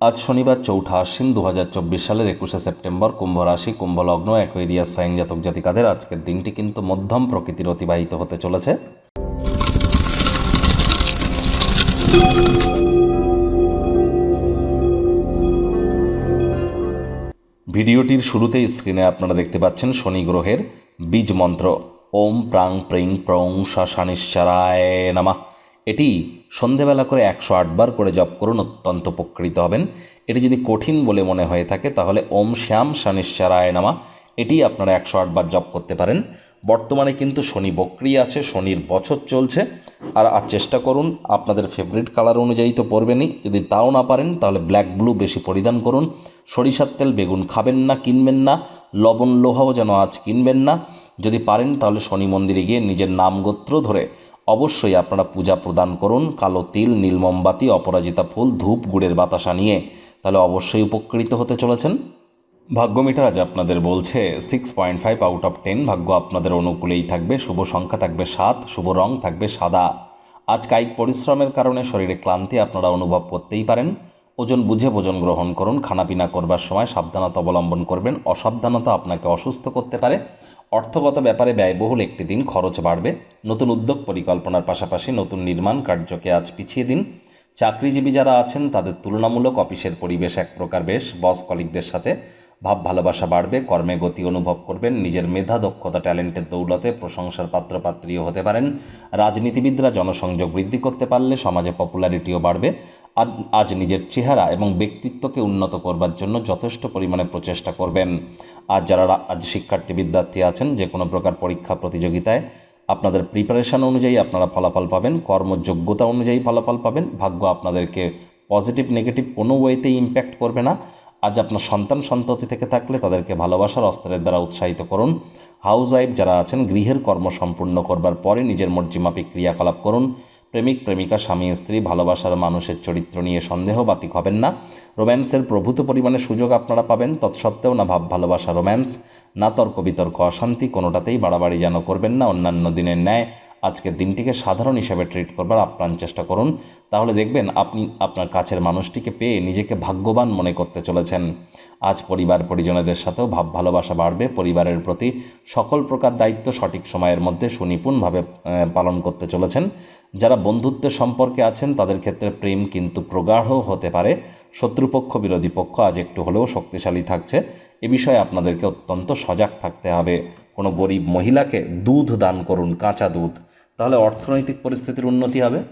আজ শনিবার চৌঠা আশ্বিন দু হাজার চব্বিশ সালের একুশে সেপ্টেম্বর কুম্ভ রাশি কুম্ভ লগ্ন অ্যাকোয়েরিয়াস সাইন জাতক জাতিকাদের আজকের দিনটি কিন্তু মধ্যম প্রকৃতির অতিবাহিত হতে চলেছে। ভিডিওটির শুরুতেই স্ক্রিনে আপনারা দেখতে পাচ্ছেন শনি গ্রহের বীজ মন্ত্র। ওম প্রাং প্রিং প্রং শানিশ্চারায় নামা। এটি সন্ধেবেলা করে একশো আটবার করে জপ করুন, অত্যন্ত উপকৃত হবেন। এটি যদি কঠিন বলে মনে হয়ে থাকে, তাহলে ওম শ্যাম শানিশ্চারায় নামা। এটি আপনারা একশো আটবার জপ করতে পারেন। বর্তমানে কিন্তু শনি বক্রি আছে, শনির বছর চলছে। আর আর চেষ্টা করুন, আপনাদের ফেভারিট কালার অনুযায়ী তো পরবেনই। যদি তাও না পারেন, তাহলে ব্ল্যাক ব্লু বেশি পরিধান করুন। সরিষার তেল বেগুন খাবেন না, কিনবেন না। লবণ লোহাও যেন আজ কিনবেন না। যদি পারেন, তাহলে শনি মন্দিরে গিয়ে নিজের নাম গোত্র ধরে অবশ্যই আপনারা পূজা প্রদান করুন, কালো তিল, নীল মোমবাতি, অপরাজিতা ফুল, ধূপ, গুড়ের বাতাসা নিয়ে। তাহলে অবশ্যই উপকৃত হতে চলেছেন। ভাগ্যমিটার আজ আপনাদের বলছে six point five out of ten ভাগ্য আপনাদের অনুকূলেই থাকবে, শুভ সংখ্যা থাকবে সাত, শুভ রং থাকবে সাদা। আজ কায়িক পরিশ্রমের কারণে শরীরে ক্লান্তি আপনারা অনুভব করতেই পারেন। ওজন বুঝে ভোজন গ্রহণ করুন, খানাপিনা করবার সময় সাবধানতা অবলম্বন করবেন, অসাবধানতা আপনাকে অসুস্থ করতে পারে। অর্থগত ব্যাপারে ব্যয়বহুল একটি দিন খরচ বাড়বে। নতুন উদ্যোগ পরিকল্পনার পাশাপাশি নতুন নির্মাণ কার্যকে আজ পিছিয়ে দিন। চাকরিজীবী যারা আছেন, তাদের তুলনামূলক অফিসের পরিবেশ এক প্রকার বেশ। বস কলিকদের সাথে ভাব ভালোবাসা বাড়বে, কর্মে গতি অনুভব করবেন, নিজের মেধা, দক্ষতা, ট্যালেন্টের দৌলতে প্রশংসার পাত্রপাত্রীও হতে পারেন। রাজনীতিবিদরা জনসংযোগ বৃদ্ধি করতে পারলে সমাজে পপুলারিটিও বাড়বে। আজ নিজের চেহারা এবং ব্যক্তিত্বকে উন্নত করবার জন্য যথেষ্ট পরিমাণে প্রচেষ্টা করবেন। আজ যারা আজ শিক্ষার্থী বিদ্যার্থী আছেন, যে কোনো প্রকার পরীক্ষা প্রতিযোগিতায় আপনাদের প্রিপারেশন অনুযায়ী আপনারা ফলাফল পাবেন, কর্মযোগ্যতা অনুযায়ী ফলাফল পাবেন, ভাগ্য আপনাদেরকে পজিটিভ নেগেটিভ কোনো ওয়েতেই ইম্প্যাক্ট করবে না। আজ আপনার সন্তান সন্ততি থেকে থাকলে তাদেরকে ভালোবাসার অস্ত্রের দ্বারা উৎসাহিত করুন। হাউস ওয়াইফ যারা আছেন, গৃহের কর্ম সম্পূর্ণ করবার পরে নিজের মর্জিমাফিক ক্রিয়াকলাপ করুন। প্রেমিক, প্রেমিকা, স্বামী, স্ত্রী, ভালোবাসার মানুষের চরিত্র নিয়ে সন্দেহ বাতিক হবেন না। রোম্যান্সের প্রভূত পরিমাণে সুযোগ আপনারা পাবেন। তৎসত্ত্বেও না ভাব, ভালোবাসা, রোম্যান্স, না তর্ক, বিতর্ক, অশান্তি কোনোটাতেই বাড়াবাড়ি যেন করবেন না অন্যান্য দিনের ন্যায়। আজকের দিনটিকে সাধারণ হিসাবে ট্রিট করবার আপ্রাণ চেষ্টা করুন। তাহলে দেখবেন আপনি আপনার কাছের মানুষটিকে পেয়ে নিজেকে ভাগ্যবান মনে করতে চলেছেন। আজ পরিবার পরিজনদের সাথেও ভাব, ভালোবাসা বাড়বে। পরিবারের প্রতি সকল প্রকার দায়িত্ব সঠিক সময়ের মধ্যে সুনিপুণভাবে পালন করতে চলেছেন। যারা বন্ধুত্বের সম্পর্কে আছেন, তাদের ক্ষেত্রে প্রেম কিন্তু প্রগাঢ় হতে পারে। শত্রুপক্ষ, বিরোধী পক্ষ আজ একটু হলেও শক্তিশালী থাকছে। এ বিষয়ে আপনাদেরকে অত্যন্ত সজাগ থাকতে হবে। কোনো গরিব মহিলাকে দুধ দান করুন, কাঁচা দুধ। তাহলে অর্থনৈতিক পরিস্থিতির উন্নতি হবে।